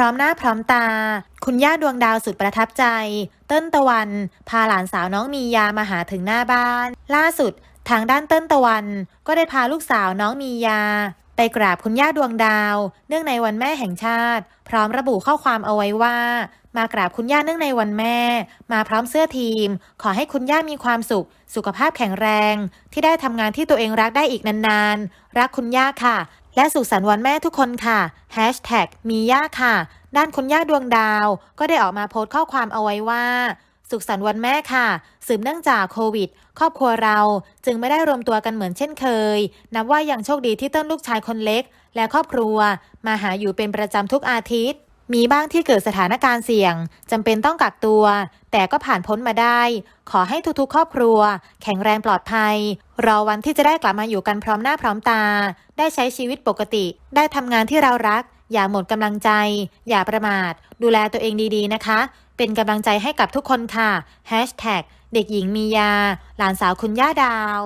ร้อมหน้าพร้อมตา คุณย่าดวงดาวสุดประทับใจ เติ้ลตะวัน พาหลานสาวน้องมียามาหาถึงหน้าบ้าน ล่าสุด ทางด้านเติ้ลตะวัน ก็ได้พาลูกสาวน้องมียา ไปกราบคุณย่าดวงดาว เนื่องในวันแม่แห่งชาติ พร้อมระบุข้อความเอาไว้ว่า มากราบคุณย่าเนื่องในวันแม่ มาพร้อมเสื้อทีม ขอให้คุณย่ามีความสุข สุขภาพแข็งแรง ที่ได้ทำงานที่ตัวเองรักได้อีกนานๆ รักคุณย่าค่ะ และสุขสันต์วันแม่ทุกคนค่ะ Hashtag มีย่าค่ะ ด้านคุณย่าดวงดาว ก็ได้ออกมาโพสต์ข้อความเอาไว้ว่า สุขสันต์วันแม่ค่ะ สืบเนื่องจากโควิด ครอบครัวเราจึงไม่ได้รวมตัวกันเหมือนเช่นเคย นับว่ายังโชคดีที่ต้นลูกชายคนเล็ก และครอบครัว มาหาอยู่เป็นประจำทุกอาทิตย์ มีบ้างที่เกิดสถานการณ์เสี่ยงจำเป็นต้องกักตัว แต่ก็ผ่านพ้นมาได้ ขอให้ทุกๆ ครอบครัว แข็งแรงปลอดภัย รอวันที่จะได้กลับมาอยู่กันพร้อมหน้าพร้อมตา ได้ใช้ชีวิตปกติ ได้ทำงานที่เรารัก อย่าหมดกำลังใจ อย่าประมาท ดูแลตัวเองดีๆนะคะ เป็นกำลังใจให้กับทุกคนค่ะ Hashtag เด็กหญิงมียา หลานสาวคุณย่าดาว